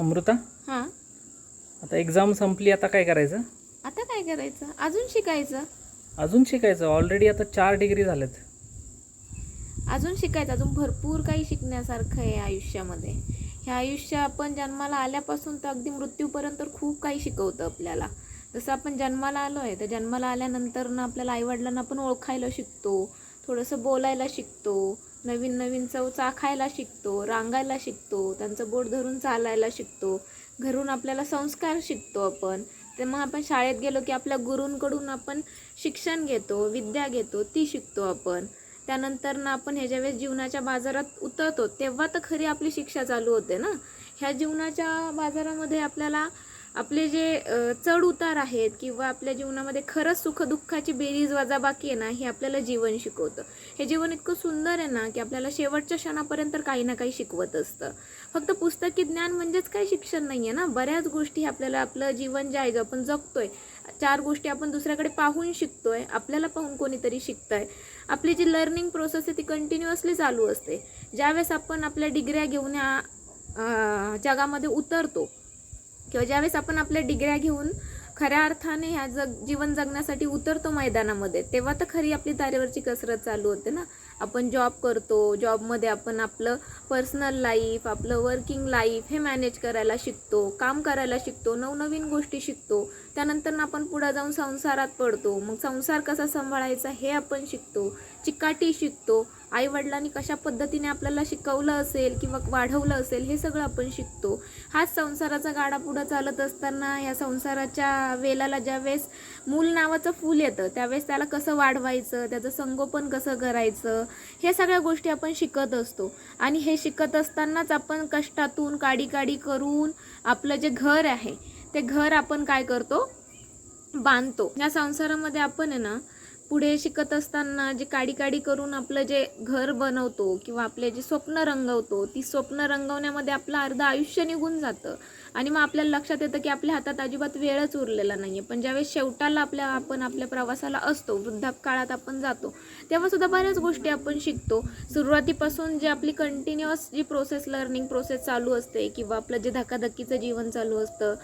अमृता? हां. आता एक्झाम संपली आता काय करायचं? आता काय करायचं? अजून शिकायचं. अजून शिकायचं? ऑलरेडी आता चार डिग्री झाल्यात अजून शिकायचं. अजून भरपूर काही शिकण्यासारखं आहे आयुष्यामध्ये. हे आयुष्य आपण जन्माला आल्यापासून तर अगदी मृत्यूपर्यंत खूप काही शिकवतं आपल्याला. जसं आपण जन्माला आलो आहे तर जन्माला आल्यानंतर ना आपल्याला आईवडिलांना पण ओळखायला शिकतो. थोडंसं बोलायला शिकतो. नवीन नवीन चव चाखायला शिकतो रांगायला शिकतो त्यांचं बोट धरून चालायला शिकतो घरून आपल्याला संस्कार शिकतो आपण. ते मग आपण शाळेत गेलो की आपल्या गुरूंकडून आपण शिक्षण घेतो विद्या घेतो ती शिकतो आपण. त्यानंतर ना आपण ह्याच्या वेळेस जीवनाच्या बाजारात उतरतो तेव्हा तर खरी आपली शिक्षा चालू होते ना. ह्या जीवनाच्या बाजारामध्ये आपल्याला आपले जे चढ उतार आहेत किंवा आपल्या जीवनामध्ये खरंच सुखदुःखाची बेरीज वजाबाकी आहे ना हे आपल्याला जीवन शिकवतं. हे जीवन इतकं सुंदर आहे ना की आपल्याला शेवटच्या क्षणापर्यंत काही ना काही शिकवत असतं. फक्त पुस्तकी ज्ञान म्हणजेच काही शिक्षण नाही आहे ना बऱ्याच गोष्टी आपल्याला आपलं जीवन जे आहे जो आपण जगतोय चार गोष्टी आपण दुसऱ्याकडे पाहून शिकतोय आपल्याला पाहून कोणीतरी शिकतंय. आपली जी लर्निंग प्रोसेस आहे ती कंटिन्युअसली चालू असते. ज्यावेळेस आपण आपल्या डिग्र्या घेऊन या जगामध्ये उतरतो किंवा ज्यावेळेस आपण आपल्या डिग्र्या घेऊन खऱ्या अर्थाने ह्या जग जीवन जगण्यासाठी उतरतो मैदानामध्ये तेव्हा तर खरी आपली तारेवरची कसरत चालू होते ना. आपण जॉब करतो जॉबमध्ये आपण आपलं पर्सनल लाईफ आपलं वर्किंग लाईफ हे मॅनेज करायला शिकतो काम करायला शिकतो नवनवीन गोष्टी शिकतो. त्यानंतर ना आपण पुढे जाऊन संसारात पडतो. मग संसार कसा सांभाळायचा हे आपण शिकतो. चिकाटी शिकतो. आईवडिलांनी कशा पद्धतीने आपल्याला शिकवलं असेल किंवा वाढवलं असेल हे सगळं आपण शिकतो. हाच संसाराचा गाडा पुढं चालत असताना या संसाराच्या वेलाला ज्यावेळेस मूल नावाचं फूल येतं त्यावेळेस त्याला कसं वाढवायचं त्याचं संगोपन कसं करायचं हे सगळ्या गोष्टी आपण शिकत असतो. आणि हे शिकत असतानाच आपण कष्टातून काडी काडी करून आपलं जे घर आहे ते घर आपण काय करतो? बांधतो. या संसारामध्ये आपण आहे ना पुढे शिकत असताना जे काडी काडी करून आपलं जे घर बनवतो किंवा आपले जे स्वप्न रंगवतो ती स्वप्न रंगवण्यामध्ये आपलं अर्ध आयुष्य निघून जातं. आणि मग आपल्याला लक्षात येतं की आपल्या हातात अजिबात वेळच उरलेला नाही आहे पण ज्यावेळेस शेवटाला आपल्या आपण आपल्या प्रवासाला असतो वृद्धापकाळात आपण जातो तेव्हा सुद्धा बऱ्याच गोष्टी आपण शिकतो. सुरुवातीपासून जी आपली कंटिन्युअस जी प्रोसेस लर्निंग प्रोसेस चालू असते किंवा आपलं जे धकाधकीचं जीवन चालू असतं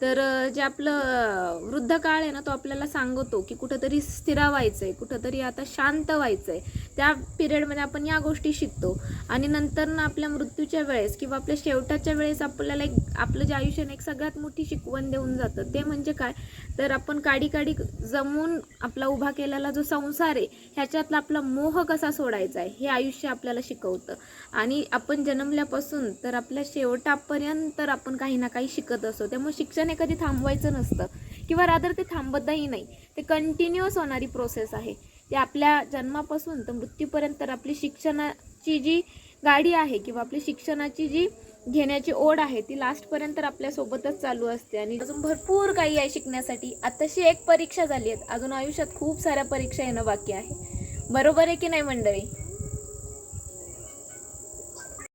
तर जे आपलं वृद्ध काळ आहे ना तो आपल्याला सांगतो की कुठंतरी स्थिरावायचं. आहे कुठंतरी आता शांत व्हायचं आहे त्या पिरियडमध्ये आपण या गोष्टी शिकतो. आणि नंतर ना आपल्या मृत्यूच्या वेळेस किंवा आपल्या शेवटाच्या वेळेस आपल्याला एक आपलं जे आयुष्याने एक सगळ्यात मोठी शिकवण देऊन जातं ते म्हणजे काय? तर आपण काडी काडी जमून आपला उभा केलेला जो संसार आहे ह्याच्यातला आपला मोह कसा सोडायचा आहे हे आयुष्य आपल्याला शिकवतं. आणि आपण जन्मल्यापासून तर आपल्या शेवटापर्यंत तर आपण काही ना काही शिकत असतो. त्यामुळे शिक्षण हे कधी थांबवायचं नसतं. किंवा रादर ते थांबतही नाही. ते कंटिन्युअस होणारी प्रोसेस आहे. ते आपल्या जन्मापासून तर मृत्यूपर्यंत आपली शिक्षणाची जी गाडी आहे किंवा आपली शिक्षणाची जी घेण्याची ओढ आहे ती लास्टपर्यंत आपल्यासोबतच चालू असते. आणि अजून भरपूर काही आहे शिकण्यासाठी. आताशी एक परीक्षा झाली आहे. अजून आयुष्यात खूप साऱ्या परीक्षा येणं बाकी आहे. बरोबर आहे की नाही मंडळी?